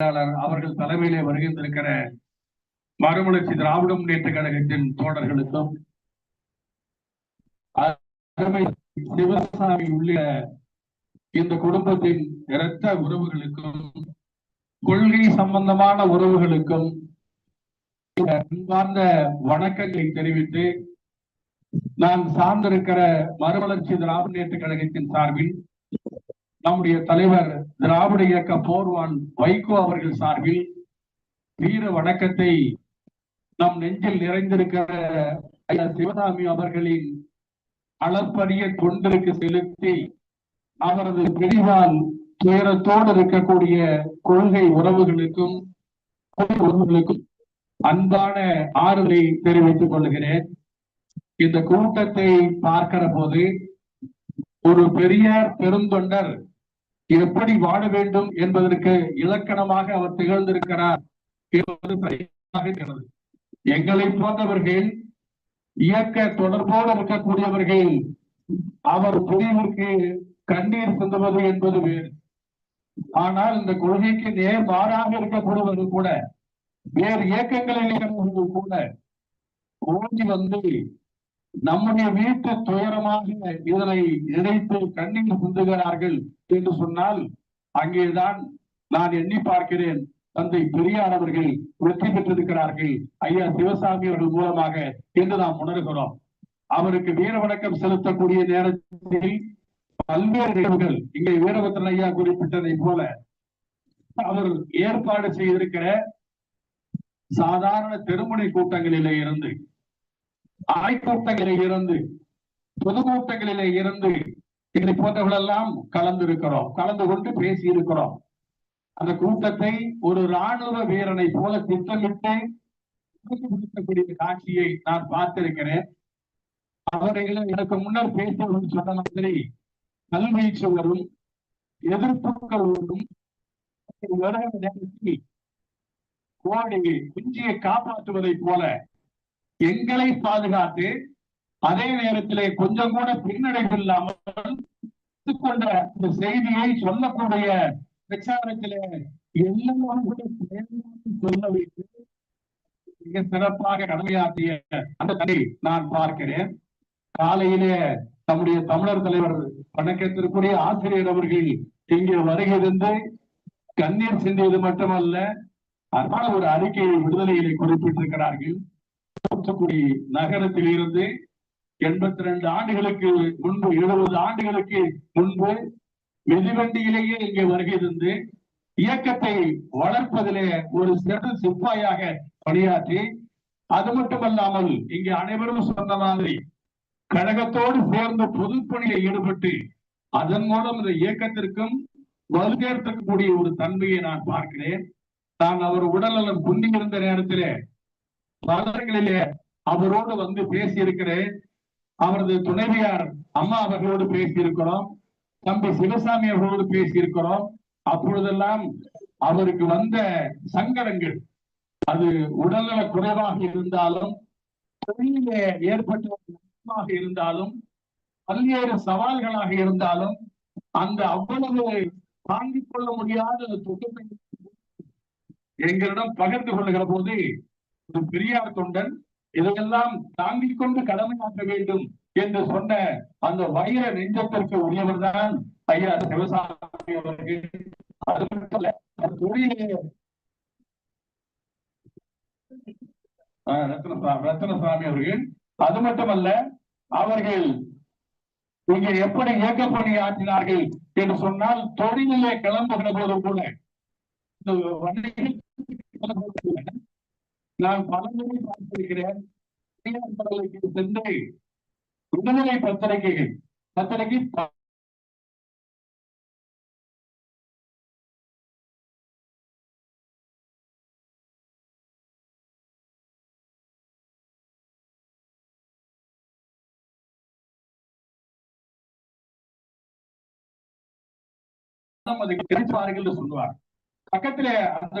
அவர்கள் தலைமையிலே வருகின்றிருக்கிற மறுமலர்ச்சி திராவிட முன்னேற்ற கழகத்தின் தோழர்களுக்கும் சிவசாமி உள்ளிட்ட இந்த குடும்பத்தின் இரத்த உறவுகளுக்கும் கொள்கை சம்பந்தமான உறவுகளுக்கும் அன்பார்ந்த வணக்கங்களை தெரிவித்து நான் சார்ந்திருக்கிற மறுமலர்ச்சி திராவிட முன்னேற்ற கழகத்தின் சார்பில் நம்முடைய தலைவர் திராவிட இயக்க போர்வான் வைகோ அவர்கள் சார்பில் வீர வணக்கத்தை நம் நெஞ்சில் நிறைந்திருக்கிற சிவசாமி அவர்களின் அளப்பரிய தொண்டருக்கு செலுத்தி அவரது பிரிவால் துயரத்தோடு இருக்கக்கூடிய கொள்கை உறவுகளுக்கும் உறவுகளுக்கும் அன்பான ஆறுதலை தெரிவித்துக் கொள்கிறேன். இந்த கூட்டத்தை பார்க்கிற போது ஒரு பெரியார் பெருந்தொண்டர் எப்படி வாழ வேண்டும் என்பதற்கு இலக்கணமாக அவர் திகழ்ந்திருக்கிறார். என்பது இருக்கிறது. எங்களை போன்றவர்கள் இயக்க தொடர்போடு இருக்கக்கூடியவர்கள் அவர் பிரிவிற்கு கண்ணீர் சிந்துவது என்பது வேறு. ஆனால் இந்த கொள்கைக்கு நேர் மாறாக இருக்கப்படுவது கூட வேறு இயக்கங்களில் இருக்கிறவர்கள் கூட ஓடி வந்து நம்முடைய வீட்டு துயரமாக இதனை நினைத்து கண்ணீர் சிந்துகிறார்கள் என்று சொன்னால் அங்கேதான் நான் எண்ணி பார்க்கிறேன். தந்தை பெரியார் அவர்கள் வெற்றி பெற்றிருக்கிறார்கள். ஐயா சிவசாமி அவர்கள் மூலமாக என்று நாம் உணர்கிறோம். அவருக்கு வீர வணக்கம் செலுத்தக்கூடிய நேரத்தில் பல்வேறு நிகழ்வுகள் இங்கே வீரபத்திரன் ஐயா குறிப்பிட்டதை போல அவர் ஏற்பாடு செய்திருக்கிற சாதாரண தெருமுனை கூட்டங்களிலே இருந்து ஆய்கூட்டங்களிலே இருந்து பொதுக்கூட்டங்களிலே இருந்து இதை போன்றவர்களெல்லாம் கலந்து இருக்கிறோம் கலந்து கொண்டு பேசி இருக்கிறோம் அந்த கூட்டத்தை ஒரு ராணுவ வீரனை போல திட்டமிட்டு கொடுக்கக்கூடிய காட்சியை நான் பார்த்திருக்கிறேன். அவர்களை எனக்கு முன்னர் பேசியவர்கள் சொன்ன மாதிரி கல்வி சுவரும் எதிர்ப்புகளோடும் கோடி குஞ்சியை காப்பாற்றுவதை போல எங்களை பாதுகாத்து அதே நேரத்திலே கொஞ்சம் கூட பின்னடைவு இல்லாமல் கொண்ட இந்த செய்தியை சொல்லக்கூடிய பிரச்சாரத்திலே சொல்ல வைத்து மிக சிறப்பாக கடமையாற்றிய அந்த தனி நான் பார்க்கிறேன். காலையிலே நம்முடைய தமிழர் தலைவர் வணக்கத்திற்குரிய ஆசிரியர் அவர்கள் இங்கே வருகிறது கண்ணீர் சிந்தியது மட்டுமல்ல அதனால ஒரு அறிக்கையை விடுதலையிலே குறிப்பிட்டிருக்கிறார்கள். தூத்துக்குடி நகரத்தில் இருந்து எண்பத்தி ரெண்டு ஆண்டுகளுக்கு முன்பு எழுபது ஆண்டுகளுக்கு முன்பு மிதிவண்டியிலேயே இங்கே வருகை தந்து இயக்கத்தை வளர்ப்பதிலே ஒரு சிறு சிப்பாயாக பணியாற்றி அது மட்டுமல்லாமல் இங்கே அனைவரும் சொன்ன மாதிரி கழகத்தோடு சேர்ந்து பொதுப்பணியில் ஈடுபட்டு அதன் மூலம் இந்த இயக்கத்திற்கும் வலுச்சேர்த்தக்கூடிய ஒரு தன்மையை நான் பார்க்கிறேன். நான் அவர் உடல்நலம் குண்டி இருந்த நேரத்திலே பலர்களிலே அவரோடு வந்து பேசியிருக்கிறேன். அவரது துணைவியார் அம்மா அவர்களோடு பேசியிருக்கிறோம். தம்பி சிவசாமி அவர்களோடு பேசியிருக்கிறோம். அப்பொழுதெல்லாம் அவருக்கு வந்த சங்கடங்கள் அது உடல்நல குறைவாக இருந்தாலும் தொழிலே ஏற்பட்ட இருந்தாலும் பல்வேறு சவால்களாக இருந்தாலும் அந்த அவ்வளவு தாங்கிக் கொள்ள முடியாத துக்கத்தை எங்களிடம் பகிர்ந்து கொள்ளுகிற போது ஒரு பெரியார் தொண்டன் இதையெல்லாம் தாங்கிக் கொண்டு கடமையாற்ற வேண்டும் என்று சொன்ன அந்த வைர நெஞ்சத்திற்கு உரியவர் தான் ஐயா சிவசாமி அவர்கள். அது மட்டுமல்ல தொழிலே ரத்னசாமி அவர்கள். அது மட்டுமல்ல அவர்கள் இங்கே எப்படி இயக்க பணி ஆற்றினார்கள் என்று சொன்னால் தொழிலே கிளம்புகிற போது கூட. நான் பலமுறை பார்த்திருக்கிறேன். சென்று விடுதலை பத்திரிகைகள் பத்திரிகை அதுக்கு கிடைப்பார்கள் என்று சொல்லுவார் பக்கத்துல அந்த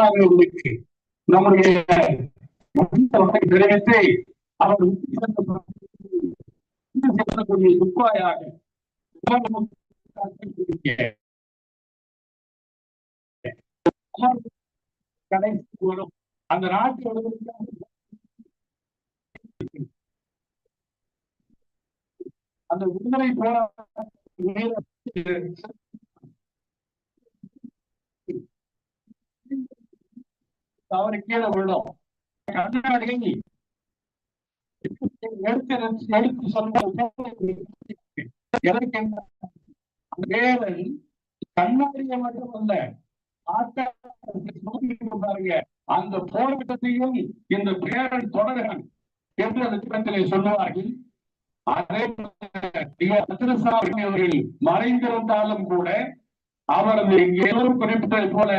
அவர்களுக்கு நம்முடைய வணக்கத்தை அவர் செல்லக்கூடிய துப்பாயாக கடைசி வரும் அந்த நாட்டு அந்த விடுதலை போராட்ட தவறு கீழே விழும். கண்ணாடிகள் எடுத்து எடுத்து கண்ணாடியை மட்டும் அல்ல பாருங்க. அந்த போராட்டத்தையும் இந்த பேரன் தொடர்கள் என்று அந்த திட்டத்திலே சொல்லுவார்கள். அதே மறைந்திருந்தாலும் கூட அவரது எல்லோரும் குறிப்பிட்டது போல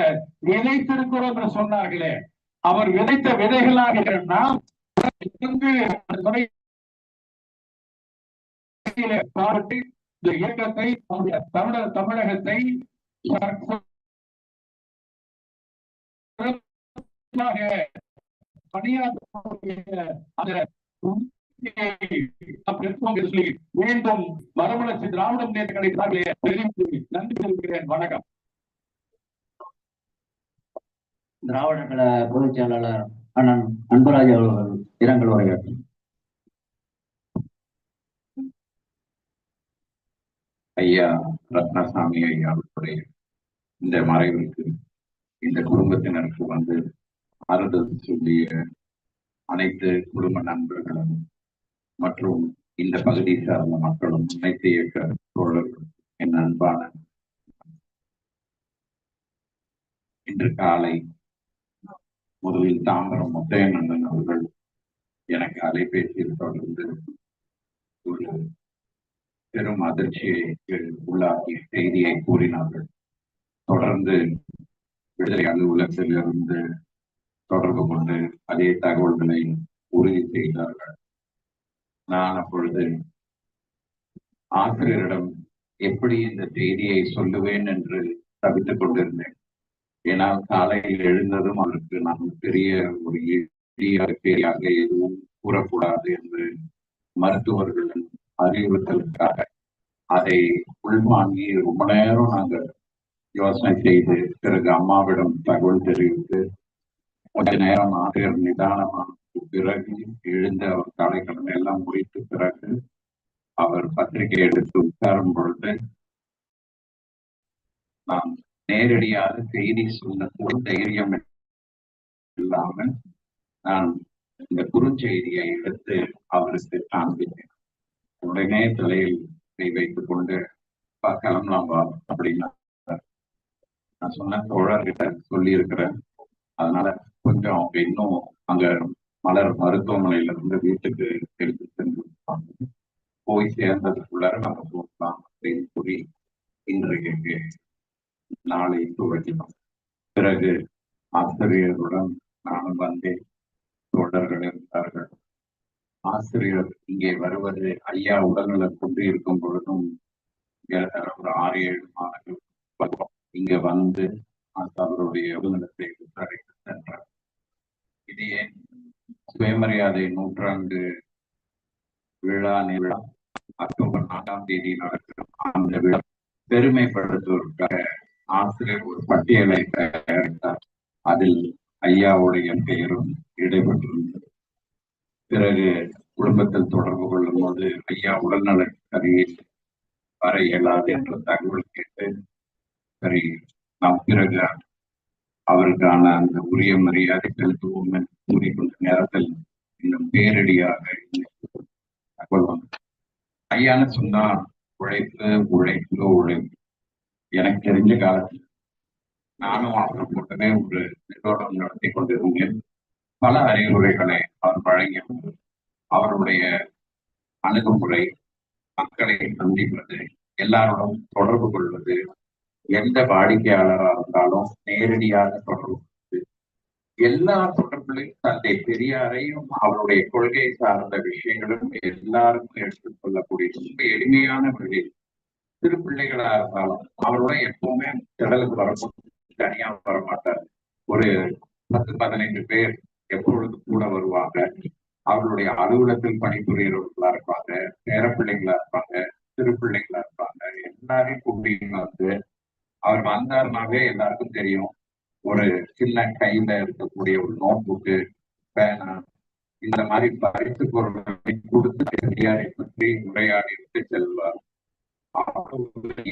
விதைத்திருக்கிறோம் என்று சொன்னார்களே. அவர் விதைத்த விதைகளாக நாம் பாராட்டி இந்த இயக்கத்தை தமிழக தமிழகத்தை மீண்டும் மரபளர்ச்சி திராவிட முன்னேற்ற கழகத்திலே தெரிவித்து நன்றி தெரிவிக்கிறேன் வணக்கம் திராவிட கழக பொதுச் செயலாளர் அண்ணன் அன்புராஜ் அவர்கள் இரங்கல் உரையாற்றும் ஐயா ரத்னசாமி ஐயா அவர்களுடைய இந்த மறைவுக்கு இந்த குடும்பத்தினருக்கு வந்து ஆறுதல் சொல்லிய அனைத்து குடும்ப நண்பர்களும் மற்றும் இந்த பகுதி சார்ந்த மக்களும் அனைத்து இயக்க தோழர்களும் என் அன்பான இன்று காலை முதலில் தாம்பரம் முத்தையநந்தன் அவர்கள் எனக்கு அலைபேசியில் தொடர்ந்து ஒரு பெரும் அதிர்ச்சியை உள்ளாக்கிய செய்தியை கூறினார்கள். தொடர்ந்து விடுதலை அலுவலகத்திலிருந்து தொடர்பு கொண்டு அதே தகவல்களை உறுதி செய்தார்கள். நான் அப்பொழுது ஆசிரியரிடம் எப்படி இந்த செய்தியை சொல்லுவேன் என்று தவித்துக் கொண்டிருந்தேன். ஏன்னா காலையில் எழுந்ததும் அவருக்கு நான் பெரிய ஒரு அறிக்கையாக எதுவும் கூறக்கூடாது என்று மருத்துவர்களின் அறிவுறுத்தலுக்காக அதை உள்வாங்கி ரொம்ப நேரம் நாங்கள் யோசனை செய்து பிறகு அம்மாவிடம் தகவல் தெரிவித்து கொஞ்ச நேரம் ஆசிரியர் நிதானமான பிறகு எழுந்து அவர் காலை எல்லாம் முடித்த பிறகு அவர் பத்திரிகை எடுத்து உட்காரும் பொழுது நான் நேரடியாக செய்தி சொல்ல ஒரு தைரியம் இல்லாமல் நான் இந்த குறுஞ்செய்தியை எடுத்து அவருக்கு காண்பித்தேன். உடனே தலையில் கை வைத்துக் கொண்டு கிளம்பலாம் வா அப்படின்னா நான் சொன்ன தோழர்கிட்ட சொல்லி இருக்கிறேன் அதனால கொஞ்சம் இன்னும் அங்க மலர் மருத்துவமனையில இருந்து வீட்டுக்கு எடுத்து சென்று போய் சேர்ந்ததுக்குள்ளார நம்ம போகலாம் அப்படின்னு கூறி இன்றைக்கு நாளை துவக்கினோம். பிறகு ஆசிரியருடன் நானும் வந்தேன் தோழர்கள் இருந்தார்கள். ஆசிரியர் இங்கே வருவது ஐயா உடல்நலம் கொண்டு இருக்கும் பொழுதும் ஒரு ஆறு ஏழு மாதங்கள் இங்க வந்து அவருடைய உடல்நலத்தை விசாரித்து சென்றார். இது ஏன் சுயமரியாதை நூற்றாண்டு விழா நிலா அக்டோபர் நான்காம் தேதி நடக்கிற அந்த விழா பெருமைப்படுத்துவதற்காக ஆசிரியர் ஒரு பட்டியலை தயாரித்தார். அதில் ஐயாவுடைய பெயரும் இடம்பெற்றிருந்தது பிறகு குடும்பத்தில் தொடர்பு கொள்ளும் போது ஐயா உடல்நல கதையில் வர இயலாது என்ற தகவல் கேட்டு சரி நாம் பிறகு அவருக்கான அந்த உரிய மரியாதை செலுத்துவோம் என்று கூறிக்கொண்ட நேரத்தில் இன்னும் பேரடியாக இன்னைக்கு தகவல் சொன்னா உழைப்பு உழைப்பு உழைப்பு. எனக்கு தெரிஞ்ச காலத்தில் நானும் அவர்கள் கூட்டமே ஒரு நிறுவனம் நடத்தி கொண்டிருந்தேன். பல அறிவுரைகளை அவர் வழங்கிய அவருடைய அணுகுமுறை மக்களை சந்திப்பது எல்லாரோடும் தொடர்பு கொள்வது எந்த வாடிக்கையாளராக இருந்தாலும் நேரடியாக தொடர்பு எல்லா தொடர்புலையும் தந்தை பெரியாரையும் அவருடைய கொள்கை சார்ந்த விஷயங்களும் எல்லாருக்கும் எடுத்துக் கொள்ளக்கூடிய ரொம்ப எளிமையான வழியில் சிறு பிள்ளைகளா இருந்தாலும் அவரோட எப்பவுமே திடலுக்கு வரும்போது தனியா வர மாட்டார் ஒரு பத்து பதினைந்து பேர் எப்பொழுது கூட வருவாங்க. அவர்களுடைய அலுவலகத்தில் பணிபுரியவர்களா இருப்பாங்க பேர இருப்பாங்க சிறு பிள்ளைங்களா இருப்பாங்க எல்லாரையும் கூட்டிட்டு வந்து அவர் வந்தாருனாவே எல்லாருக்கும் தெரியும். ஒரு சின்ன கையில இருக்கக்கூடிய ஒரு நோட் புக்கு பேனா இந்த மாதிரி பரிசு பொருட்களை கொடுத்து பெரியாரை பற்றி உரையாடி விட்டு செல்வார். ஒரு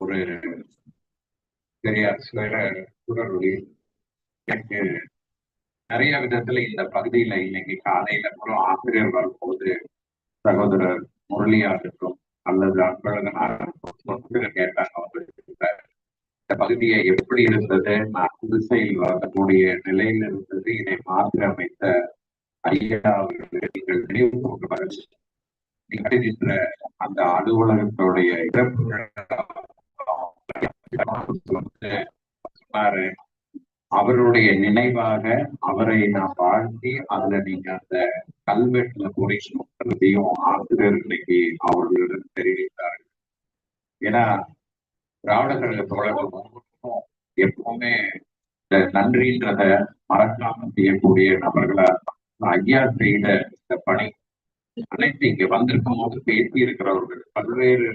ஒரு பெரியார் சுவர குரலொலி எனக்கு நிறைய விதத்துல இந்த பகுதியில இன்னைக்கு காலையில கூட ஆசிரியர் வரும்போது சகோதரர் முரளியா இருக்கட்டும் அல்லது அன்பழகனாக கேட்டாங்க அவங்க இந்த பகுதியை எப்படி இருந்தது நான் புதுசையில் வரக்கூடிய நிலையில் இருந்தது. இதை மாற்றி அமைத்த ஐயா அவர்களுக்கு நீங்கள் நினைவு கொண்டு வரது நிகழ்கின்ற அந்த அலுவலகத்துடைய இறப்பு வந்து சொன்னாரு அவருடைய நினைவாக அவரை நான் வாழ்த்தி அதுல நீங்க அந்த கல்வெட்டுல குறிச்சும் ஆசிரியர் இன்னைக்கு அவர்களிடம் தெரிவித்தார்கள். ஏன்னா திராவிட கழக எப்பவுமே இந்த நன்றின்றத மறக்காம செய்யக்கூடிய நபர்களா ஐயா செய்த இந்த பணி அனைத்து இங்க வந்திருக்கும் போது பேசி இருக்கிறவர்கள் பல்வேறு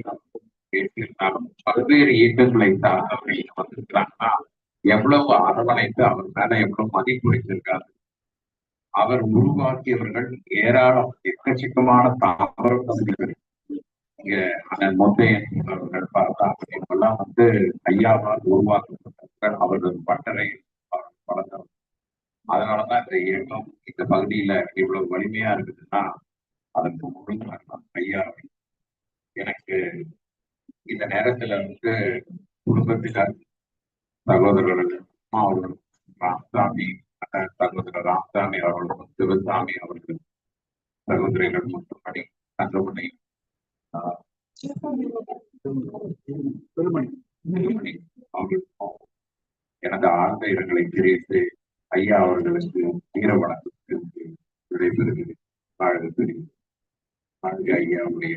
பேசியிருந்தாலும் பல்வேறு இயக்கங்களை சார்ந்தவர்கள் இங்க வந்திருக்கிறாங்கன்னா எவ்வளவு அரவணைத்து அவர் மேல எவ்வளவு மதிப்பு வைத்திருக்காரு. அவர் உருவாக்கியவர்கள் ஏராளம் எக்கச்சக்கமான தாவரங்கள் இங்க அண்ணன் முத்தையன் அவர்கள் பார்த்தா இவங்கெல்லாம் வந்து ஐயாவால் உருவாக்கப்பட்டவர்கள் அவர்கள் பட்டறை வளர்ந்தவர் அதனாலதான் இந்த இயக்கம் இந்த பகுதியில இவ்வளவு வலிமையா இருக்குதுன்னா அதற்கு முழு காரணம் ஐயா எனக்கு இந்த நேரத்துல வந்து குடும்பத்தினர் சகோதரர்கள் அவர்கள் ராமசாமி சகோதரர் ராமசாமி அவர்களும் சிவசாமி அவர்கள் சகோதரிகள் மற்றபடி தங்கமணி ஆஹ், திருமணி அவர்களுக்கும் எனது ஆழ்ந்த இடங்களை தெரிவித்து ஐயா அவர்களுக்கு வீர வணக்கத்திற்கு விடைபெறுகிறேன். வாழ்க தெரியும் வாழ்க ஐயாவுடைய